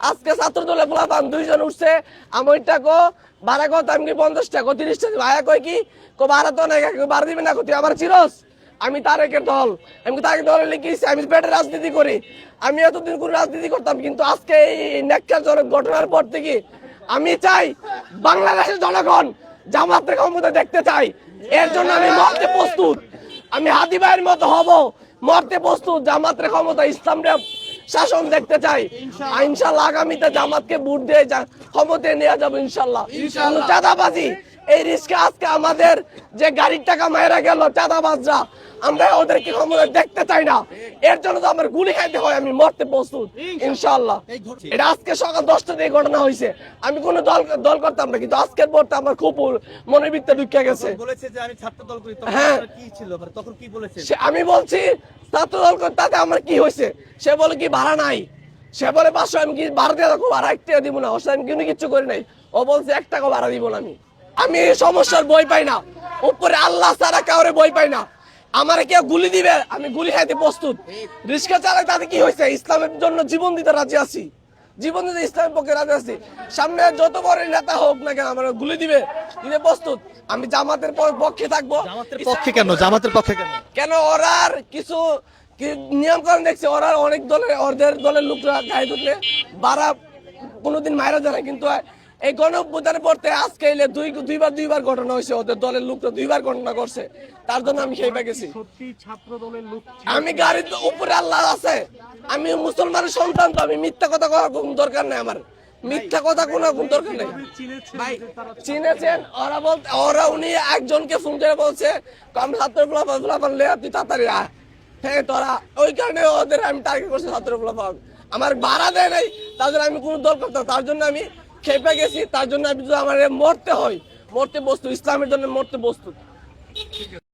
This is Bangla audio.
আজকে ছাত্র দলে পোলাপান, দুইজন উঠছে। আমি টাকো ভাড়া কত আমি কি পঞ্চাশ টাকা তিরিশ টাকা ভাড়া কই কি? কো ভাড়া তো নাই ভাড়া দিবে না তুই আমার চিরস? আমি তার তারেকের দল। আমি তারেক দলে লিখেছি আমি পেটের রাজনীতি করি। আমি এতদিন করে রাজনীতি করতাম, কিন্তু আজকে এই ন্যাক্কারজনক ঘটনার পর থেকে আমি চাই বাংলাদেশের জনগণ জামাতের ক্ষমতা দেখতে চাই। এর জন্য আমি মরতে প্রস্তুত। আমি হাতি ভাইয়ের মতো হব। মরতে প্রস্তুত, জামাতের ক্ষমতা ইসলামরা শাসন দেখতে চাই। ইনশাল্লাহ আগামীতে জামাতকে ভোট দিয়ে ক্ষমতায় নেওয়া যাবে ইনশাল্লাহ। চাঁদাবাজি এই রিস্কে আজকে আমাদের যে গাড়ির টাকা মায়েরা গেল চাঁদাবাজরা আমরা ওদেরকে ক্ষমতা দেখতে চাই না। এর জন্য তো আমার গুলি খাইতে হয় আমি মরতে প্রস্তুত। ইনশাল্লাহ। এটা আজকে সকাল দশটা দিয়ে ঘটনা হয়েছে। আমি কোনো দল দল করতাম না কিন্তু আজকের পরটা আমার খুব মনের ভিতরে ঢুকে গেছে। হ্যাঁ। মানে আমি বলছি ছাত্র দল তাতে আমার কি হয়েছে? সে বলে কি ভাড়া নাই? সে বলে পাঁচশো আমি কি ভাড়া দিয়ে রাখব? ভাড়া এক টাকা দিব না। ওর আমি কিন্তু কিচ্ছু করি নাই। ও বলছে এক টাকা ভাড়া দিব না আমি। আমি এই সমস্যার বই পাই না। উপরে আল্লাহ ছাড়া কাউরে বই পাই না। আমার কেউ গুলি দিবে আমি গুলি খাইতে প্রস্তুত। রিক্সা চালাই তাতে কি হয়েছে? ইসলামের জন্য জীবন দিতে রাজি আছি। জীবন দিতে ইসলামের পক্ষে রাজি আছি। সামনে যত বড় নেতা হোক না কেন আমার গুলি দিবে দিতে প্রস্তুত। আমি জামাতের পক্ষে থাকব। জামাতের পক্ষে কেন? জামাতের পক্ষে কেন? কেন ওরা আর কিছু নিয়ম কারণ দেখছে ওরা অনেক দলের ওদের দলের লোকরা গায়ে ঢুকলে বারা কোনোদিন মায়েরা যায় কিন্তু এই গণঅভ্যুত্থানের পড়তে আজকে এলে দুই দুইবার দুইবার ঘটনা হয়েছে ওদের দলের লোকরা দুইবার ঘটনা করছে। তার জন্য আমি খেয়ে গেছি আমি গাড়ির তো উপরে আল্লাহ আছে। আমি মুসলমানের সন্তান তো আমি মিথ্যা কথা কোনো দরকার নেই আমার। মিথ্যা কথা কোনো কোনো দরকার নেই। চিনেছে চিনেছেন? ওরা বলতে ওরা উনি একজনকে ফোন করে বলছে আমি ফলাফল লে তুই তাড়াতাড়ি আয়। হ্যাঁ তোরা ওই কারণে ওদের আমি টার্গেট করছি ছাত্র ফলাফল। আমার ভাড়া দেয় নাই, তার জন্য আমি কোনো দল করতাম তার জন্য আমি খেপে গেছি, তার জন্য আমি যদি আমার মরতে হয়, মরতে বস্তু ইসলামের জন্য মরতে বস্তু